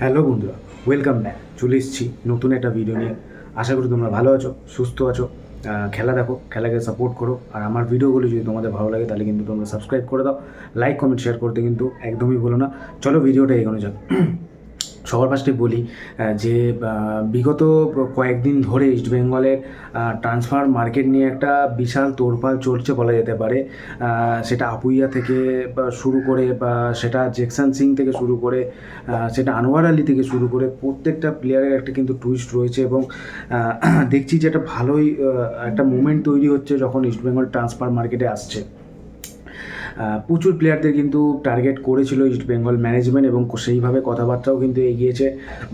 Hello বন্ধুরা welcome back চলে এসেছি নতুন একটা ভিডিও নিয়ে। আশা করি তোমরা ভালো আছো, সুস্থ আছো। খেলা দেখো, খেলাকে সাপোর্ট করো। আর আমার ভিডিওগুলো যদি তোমাদের ভালো লাগে, তাহলে কিন্তু তোমরা সাবস্ক্রাইব করে দাও। লাইক কমেন্ট শেয়ার করতে কিন্তু একদমই বলো না। চলো ভিডিওটা এগোনো যাক। সবার ফার্স্টে বলি যে বিগত কয়েকদিন ধরে ইস্টবেঙ্গলের ট্রান্সফার মার্কেট নিয়ে একটা বিশাল তোড়পাড় চলছে বলা যেতে পারে। সেটা আপুইয়া থেকে শুরু করে, বা, সেটা জেকসান সিং থেকে শুরু করে সেটা আনোয়ার আলী থেকে শুরু করে প্রত্যেকটা প্লেয়ারের একটা কিন্তু টুইস্ট রয়েছে এবং দেখছি যে একটা ভালোই একটা মুভমেন্ট তৈরি হচ্ছে যখন ইস্টবেঙ্গল ট্রান্সফার মার্কেটে আসছে। প্রচুর প্লেয়ারদের কিন্তু টার্গেট করেছিল ইস্ট বেঙ্গল ম্যানেজমেন্ট এবং সেইভাবে কথাবার্তাও কিন্তু এগিয়েছে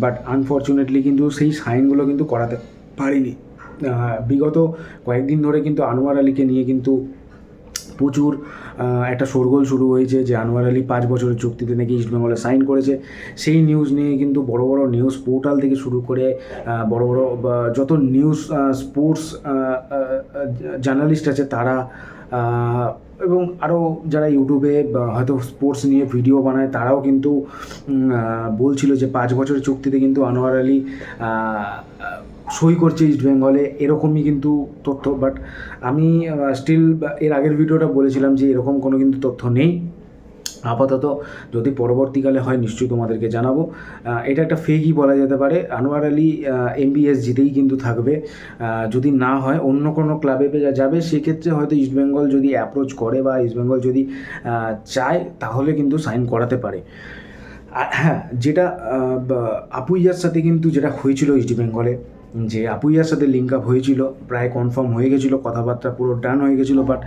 বাট আনফর্চুনেটলি কিন্তু সেই সাইনগুলো কিন্তু করাতে পারিনি। বিগত কয়েকদিন ধরে কিন্তু আনোয়ার আলীকে নিয়ে কিন্তু প্রচুর একটা শোরগোল শুরু হয়েছে যে আনোয়ার আলী পাঁচ বছরের চুক্তিতে নাকি ইস্টবেঙ্গলে সাইন করেছে। সেই নিউজ নিয়ে কিন্তু বড় বড় নিউজ পোর্টাল থেকে শুরু করে বড় বড় যত নিউজ স্পোর্টস জার্নালিস্ট আছে তারা এবং আরও যারা ইউটিউবে হয়তো স্পোর্টস নিয়ে ভিডিও বানায়, তারাও কিন্তু বলছিল যে পাঁচ বছরের চুক্তিতে কিন্তু আনোয়ার আলী সই করছে ইস্ট বেঙ্গলে এরকমই কিন্তু তথ্য বাট আমি স্টিল এর আগের ভিডিওটা বলেছিলাম যে এরকম কোনো কিন্তু তথ্য নেই। আপাতত যদি পরবর্তীকালে হয়, নিশ্চয়ই তোমাদেরকে জানাব। এটা একটা ফেকই বলা যেতে পারে। আনোয়ার আলী এমবিএস জিতেই কিন্তু থাকবে। যদি না হয়, অন্য কোনো ক্লাবে যাবে, সেক্ষেত্রে হয়তো ইস্টবেঙ্গল যদি অ্যাপ্রোচ করে বা ইস্টবেঙ্গল যদি চায়, তাহলে কিন্তু সাইন করাতে পারে। হ্যাঁ যেটা আপুইয়ার সাথে কিন্তু যেটা হয়েছিল ইস্ট বেঙ্গলে যে আপুইয়ার সাথে লিঙ্ক আপ হয়েছিল, প্রায় কনফার্ম হয়ে গেছিল, কথাবার্তা পুরো ডান হয়ে গেছিল বাট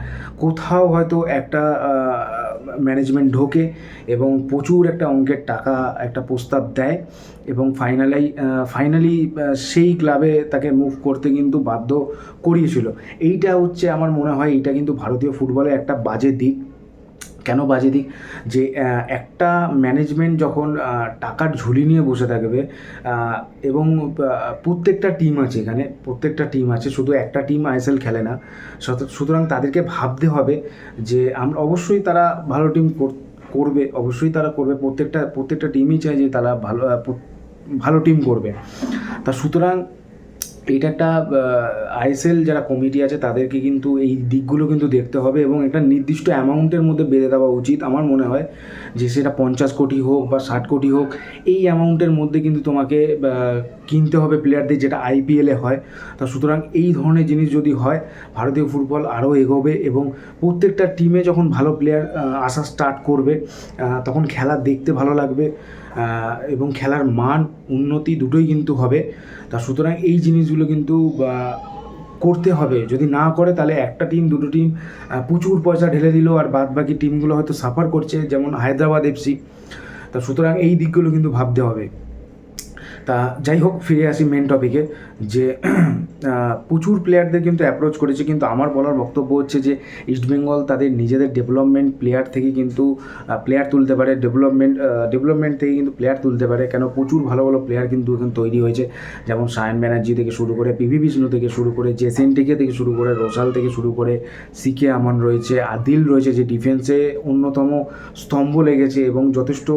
কোথাও হয়তো একটা ম্যানেজমেন্ট ঢোকে এবং প্রচুর একটা অঙ্কের টাকা, একটা প্রস্তাব দেয় এবং ফাইনালাই ফাইনালি সেই ক্লাবে তাকে মুভ করতে কিন্তু বাধ্য করিয়েছিল। এইটা হচ্ছে আমার মনে হয়, এইটা কিন্তু ভারতীয় ফুটবলে একটা বাজে দিক। কেন বাজে দিক যে একটা ম্যানেজমেন্ট যখন টাকার ঝুলি নিয়ে বসে থাকবে এবং প্রত্যেকটা টিম আছে এখানে, প্রত্যেকটা টিম আছে, শুধু একটা টিম আইএসএল খেলে না সুতরাং তাদেরকে ভাবতে হবে যে আমরা অবশ্যই তারা ভালো টিম করবে, অবশ্যই তারা করবে, প্রত্যেকটা প্রত্যেকটা টিমই চায় যে তারা ভালো ভালো টিম করবে। তা সুতরাং এইটা একটা আইএসএল যারা কমিটি আছে তাদেরকে কিন্তু এই দিকগুলো কিন্তু দেখতে হবে এবং একটা নির্দিষ্ট অ্যামাউন্টের মধ্যে বেঁধে দেওয়া উচিত আমার মনে হয় যে সেটা পঞ্চাশ কোটি হোক বা ষাট কোটি হোক, এই অ্যামাউন্টের মধ্যে কিন্তু তোমাকে কিনতে হবে প্লেয়ারদের যেটা আইপিএলে হয়। তা সুতরাং এই ধরনের জিনিস যদি হয়, ভারতীয় ফুটবল আরও এগোবে এবং প্রত্যেকটা টিমে যখন ভালো প্লেয়ার আসা স্টার্ট করবে তখন খেলা দেখতে ভালো লাগবে। এবং খেলার মান উন্নতি দুটোই কিন্তু হবে। তা সুতরাং এই জিনিসগুলো কিন্তু করতে হবে। যদি না করে, তাহলে একটা টিম দুটো টিম প্রচুর পয়সা ঢেলে দিল আর বাদ বাকি টিমগুলো হয়তো সাফার করছে, যেমন হায়দ্রাবাদ এফসি তা সুতরাং এই দিকগুলো কিন্তু ভাবতে হবে। তা যাই হোক, ফিরে আসি মেন টপিকে যে প্রচুর প্লেয়ারদের কিন্তু অ্যাপ্রোচ করেছে, কিন্তু আমার বলার বক্তব্য হচ্ছে যে ইস্টবেঙ্গল তাদের নিজেদের ডেভেলপমেন্ট প্লেয়ার থেকে কিন্তু প্লেয়ার তুলতে পারে ডেভেলপমেন্ট ডেভেলপমেন্ট থেকে কিন্তু প্লেয়ার তুলতে পারে, কেন প্রচুর ভালো ভালো প্লেয়ার কিন্তু এখন তৈরি হয়েছে। যেমন সায়ন ব্যানার্জি থেকে শুরু করে পিভি বিষ্ণু থেকে শুরু করে জেসেন টিকে থেকে শুরু করে রোসাল থেকে শুরু করে সিকে আমান রয়েছে আদিল রয়েছে, যে ডিফেন্সে অন্যতম স্তম্ভ লেগেছে এবং যথেষ্ট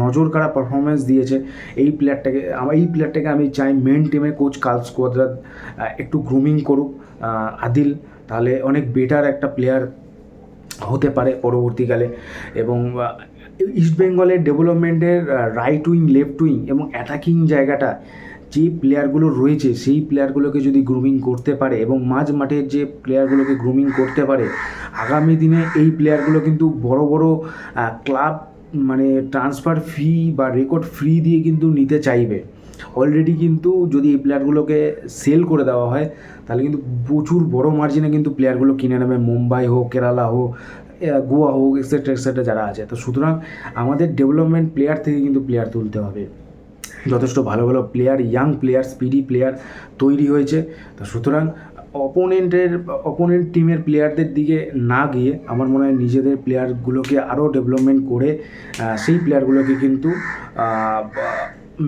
নজর কাড়া পারফরমেন্স দিয়েছে, এই প্লেয়ারটাকে আমার এই প্লেয়ারটাকে আমি চাই মেন টিমে কোচ কাল স্কোয়াদ্রা একটু গ্রুমিং করুক আদিল, তাহলে অনেক বেটার একটা প্লেয়ার হতে পারে পরবর্তীকালে। এবং ইস্ট বেঙ্গলের ডেভেলপমেন্টের রাইট উইং লেফট উইং এবং অ্যাটাকিং জায়গাটা, যে প্লেয়ারগুলো রয়েছে, সেই প্লেয়ারগুলোকে যদি গ্রুমিং করতে পারে এবং মাঝ মাঠের যে প্লেয়ারগুলোকে গ্রুমিং করতে পারে, আগামী দিনে এই প্লেয়ারগুলো কিন্তু বড় বড় ক্লাব মানে ট্রান্সফার ফি বা রেকর্ড ফ্রি দিয়ে কিন্তু নিতে চাইবে। অলরেডি কিন্তু যদি এই প্লেয়ারগুলোকে সেল করে দেওয়া হয়, তাহলে কিন্তু প্রচুর বড় মার্জিনে কিন্তু প্লেয়ারগুলো কিনে নেবে। মুম্বাই হোক, কেরালা হোক গোয়া হোক এক্সেট্রা এক্সেট্রা যারা আছে। তো সুতরাং আমাদের ডেভেলপমেন্ট প্লেয়ার থেকে কিন্তু প্লেয়ার তুলতে হবে। যথেষ্ট ভালো ভালো player young player speedy player তৈরি হয়েছে। তো সুতরাং অপোনেন্টের অপোনেন্ট টিমের প্লেয়ারদের দিকে না গিয়ে আমার মনে হয় নিজেদের প্লেয়ারগুলোকে আরও ডেভেলপমেন্ট করে সেই প্লেয়ারগুলোকে কিন্তু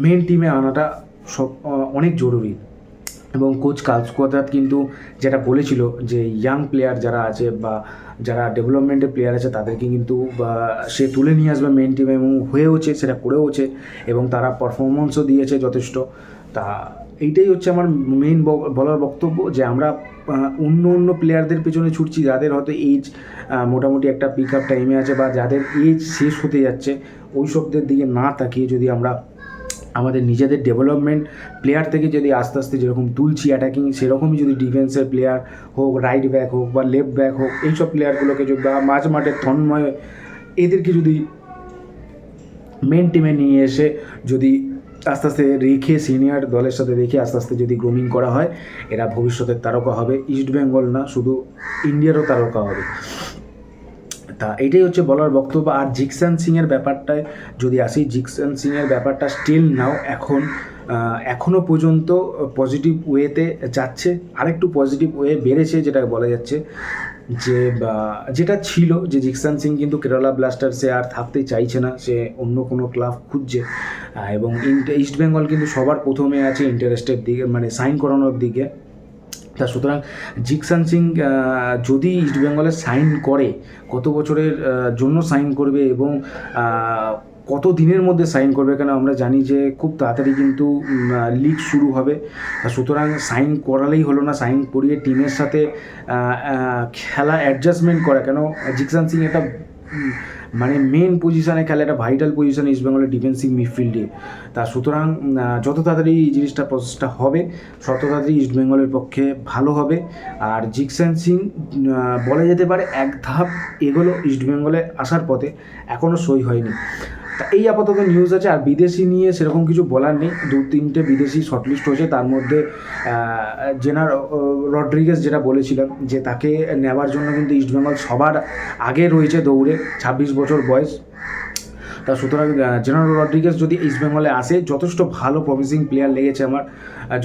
মেন টিমে আনাটা সব অনেক জরুরি। এবং কোচ কালসকোয়াদাত কিন্তু যেটা বলেছিল যে ইয়াং প্লেয়ার যারা আছে বা যারা ডেভেলপমেন্টের প্লেয়ার আছে তাদেরকে কিন্তু সে তুলে নিয়ে আসবে মেন টিমে এবং হয়েওছে, সেটা করেওছে এবং তারা পারফরমেন্সও দিয়েছে যথেষ্ট। তা এইটাই হচ্ছে আমার মেইন বলার বক্তব্য যে আমরা অন্য অন্য প্লেয়ারদের পেছনে ছুটছি যাদের হয়তো এজ মোটামুটি একটা পিক আপ টাইমে আছে বা যাদের এজ শেষ হতে যাচ্ছে ওই সবদের দিকে না তাকিয়ে যদি আমরা নিজেদের ডেভেলপমেন্ট প্লেয়ার থেকে যদি আস্তে আস্তে যেরকম তুলছি অ্যাটাকিং সেরকমই যদি ডিফেন্সের প্লেয়ার হোক রাইট ব্যাক হোক বা লেফট ব্যাক হোক, এইসব প্লেয়ারগুলোকে যদি বা মাঝ মাঠে তন্ময় এদেরকে যদি মেন টিমে নিয়ে এসে যদি আস্তে আস্তে রেখে সিনিয়র দলের সাথে রেখে আস্তে আস্তে যদি গ্রোমিং করা হয়, এরা ভবিষ্যতের তারকা হবে। ইস্ট বেঙ্গল না, শুধু ইন্ডিয়ারও তারকা হবে। তা। এইটাই হচ্ছে বলার বক্তব্য। আর জিকসান সিংয়ের ব্যাপারটায় যদি আসি, জিকসান সিংয়ের ব্যাপারটা স্টিল নাও এখন এখনও পর্যন্ত পজিটিভ ওয়েতে যাচ্ছে। আরেকটু পজিটিভ ওয়ে বেড়েছে যেটা বলা যাচ্ছে যে যেটা ছিল যে জিকসান সিং কিন্তু কেরালা ব্লাস্টার্সে আর থাকতে চাইছে না। সে অন্য কোনো ক্লাব খুঁজছে। এবং ইস্ট বেঙ্গল কিন্তু সবার প্রথমে আছে ইন্টারেস্টের দিকে মানে সাইন করানোর দিকে। তা সুতরাং জিকসান সিং যদি ইস্ট বেঙ্গলে সাইন করে, কত বছরের জন্য সাইন করবে এবং কত দিনের মধ্যে সাইন করবে, কেন আমরা জানি যে খুব তাড়াতাড়ি কিন্তু লিগ শুরু হবে। সুতরাং সাইন করালেই হলো না সাইন করিয়ে টিমের সাথে খেলা অ্যাডজাস্টমেন্ট করা। কেন? জিকসান সিং একটা মানে মেন পজিশনে খেলে একটা ভাইটাল পজিশন ইস্ট বেঙ্গলের ডিফেন্সিভ মিডফিল্ডে তা সুতরাং যত তাড়াতাড়ি এই জিনিসটা প্রসেসটা হবে, তত তাড়াতাড়ি ইস্ট বেঙ্গলের পক্ষে ভালো হবে। আর জিকসান সিং বলা যেতে পারে এক ধাপ এগুলো ইস্ট বেঙ্গলে আসার পথে এখনও সই হয়নি। তা এই আপাতত নিউজ আছে, আর বিদেশি নিয়ে সেরকম কিছু বলার নেই। দু, তিনটে বিদেশি শর্টলিস্ট হয়েছে, তার মধ্যে জেনার রড্রিগেস যেটা বলেছিলাম, যে তাকে নেওয়ার জন্য কিন্তু ইস্টবেঙ্গল সবার আগে রয়েছে দৌড়ে, ছাব্বিশ বছর বয়স। তা সুতরাং জেনারেল রড্রিগেস যদি ইস্ট বেঙ্গলে আসে, যথেষ্ট ভালো প্রমিসিং প্লেয়ার লেগেছে আমার।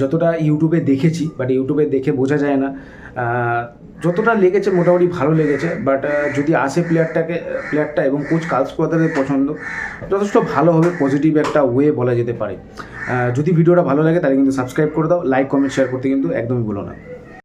যতটা ইউটিউবে দেখেছি বাট ইউটিউবে দেখে বোঝা যায় না। যতটা লেগেছে, মোটামুটি ভালো লেগেছে বাট যদি আসে প্লেয়ারটাকে প্লেয়ারটা এবং কোচ কালসকোয়াদের পছন্দ, যথেষ্ট ভালো হবে পজিটিভ একটা ওয়ে বলা যেতে পারে। যদি ভিডিওটা ভালো লাগে, তাহলে কিন্তু সাবস্ক্রাইব করে দাও লাইক কমেন্ট শেয়ার করতে কিন্তু একদমই ভুলো না।